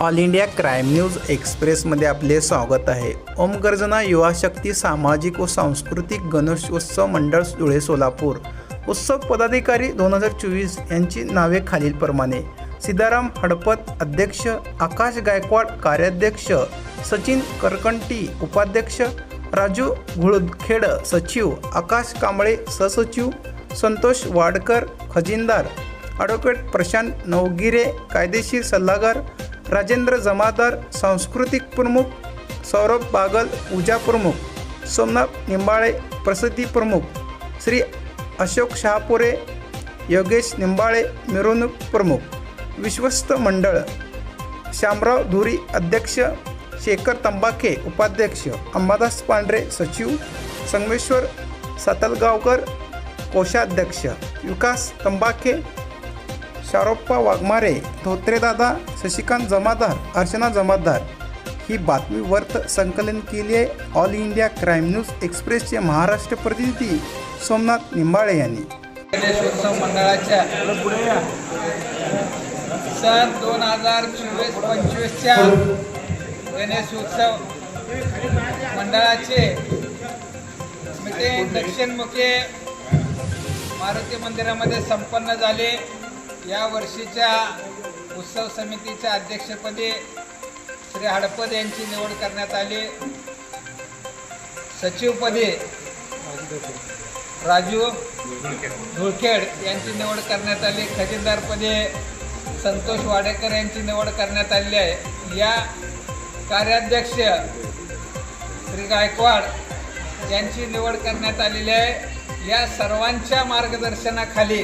All India crime news एक्सप्रेसमध्ये आपले स्वागत आहे. ओम गर्जना युवा शक्ती सामाजिक व सांस्कृतिक गणेशोत्सव मंडळ धुळे सोलापूर. उत्सव पदाधिकारी दोन हजार चोवीस यांची नावे खालीलप्रमाणे. सीताराम हडपत अध्यक्ष आकाश गायकवाड कार्याध्यक्ष सचिन करकंटी उपाध्यक्ष राजू घुळखेड सचिव आकाश कांबळे सहसचिव संतोष वाडकर खजिनदार ॲडव्होकेट प्रशांत नवगिरे कायदेशीर सल्लागार राजेंद्र जमादार सांस्कृतिक प्रमुख सौरभ बागल पूजा प्रमुख सोमनाथ निंबाळे प्रसिद्धी प्रमुख श्री अशोक शहापुरे योगेश निंबाळे मिरवणूक प्रमुख विश्वस्त मंडळ श्यामराव धुरी अध्यक्ष शेखर तंबाखे उपाध्यक्ष अंबादास पांढरे सचिव संगमेश्वर सातलगावकर कोषाध्यक्ष विकास तंबाखे शारोप्पा वाघमारे धोत्रेदादा शशिकांत जमादार अर्चना जमादार ही बातमी वर्त संकलन केली आहे ऑल इंडिया क्राईम न्यूज एक्सप्रेसचे महाराष्ट्र प्रतिनिधी सोमनाथ निंबाळे यांनी. गणेशोत्सव मंडळाच्या सन दोन हजार चोवीस पंचवीसच्या गणेशोत्सव मंडळाचे मीटिंग दक्षिणमुखी मारुती मंदिरामध्ये संपन्न झाले. या वर्षीच्या उत्सव समितीच्या अध्यक्षपदी श्री हडपद यांची निवड करण्यात आली. सचिवपदी राजू धुळखेड यांची निवड करण्यात आली. खजिनदारपदी संतोष वाडेकर यांची निवड करण्यात आलेली आहे. या कार्याध्यक्ष श्री गायकवाड यांची निवड करण्यात आलेली आहे. या सर्वांच्या मार्गदर्शनाखाली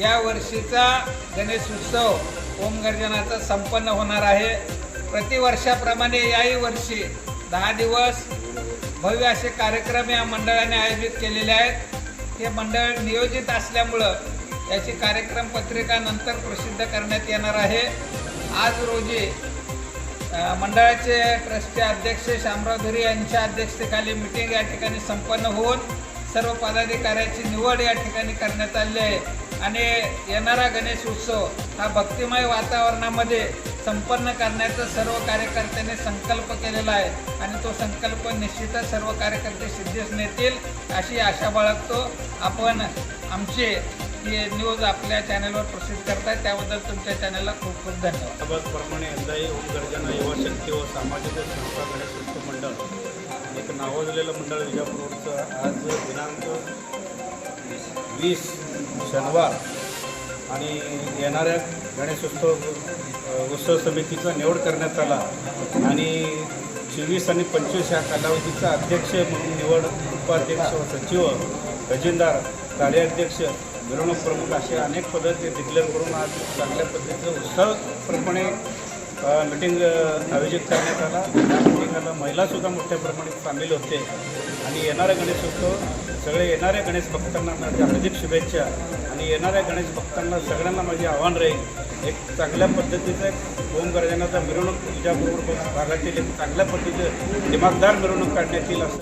या वर्षीचा गणेश उत्सव ओमगर्जनाचा संपन्न होणार आहे. प्रतिवर्षाप्रमाणे याही वर्षी दहा दिवस भव्य असे कार्यक्रम या मंडळाने आयोजित केलेले आहेत. हे मंडळ नियोजित असल्यामुळं याची कार्यक्रम पत्रिका नंतर प्रसिद्ध करण्यात येणार आहे. आज रोजी मंडळाचे ट्रस्टी अध्यक्ष शामराव धुरी यांच्या अध्यक्षतेखाली मिटिंग या ठिकाणी संपन्न होऊन सर्व पदाधिकाऱ्याची निवड या ठिकाणी करण्यात आली आहे. आणि येणारा गणेश उत्सव हा भक्तिमय वातावरणामध्ये संपन्न करण्याचा सर्व कार्यकर्त्यांनी संकल्प केलेला आहे. आणि तो संकल्प निश्चितच सर्व कार्यकर्ते सिद्धीस नेतील अशी आशा बाळगतो. आपण आमचे हे न्यूज आपल्या चॅनलवर प्रसिद्ध करताय. त्याबद्दल तुमच्या चॅनलला खूप खूप धन्यवाद. त्याचप्रमाणे यंदाही ओम युवा शक्ती व सामाजिक संस्था गणेशोत्सव मंडळ एक नावाजलेलं मंडळ विजापूरचं आज दिनांक वीस शनिवार आणि येणाऱ्या गणेशोत्सव उत्सव समितीचा निवड करण्यात आला आणि चोवीस आणि पंचवीस या कालावधीचा अध्यक्ष म्हणून निवड उपाध्यक्ष व सचिव खजिनदार कार्याध्यक्ष मिरवणूक प्रमुख असे अनेक पदं ते डिक्लेअर करून आज चांगल्या पद्धतीचं उत्सवप्रमाणे मिटिंग आयोजित करण्यात आला. त्या मिटिंगाला महिलासुद्धा मोठ्या प्रमाणात सामील होते. आणि येणारा गणेशोत्सव सगळे येणाऱ्या गणेश भक्तांना माझ्या हार्दिक शुभेच्छा. आणि येणाऱ्या गणेश भक्तांना सगळ्यांना माझे आव्हान राहील. एक चांगल्या पद्धतीचं एक ओम गर्जनाचा मिरवणूक विजापूर भागातील एक चांगल्या पद्धतीचं दिमागदार मिरवणूक काढण्यात येईल असं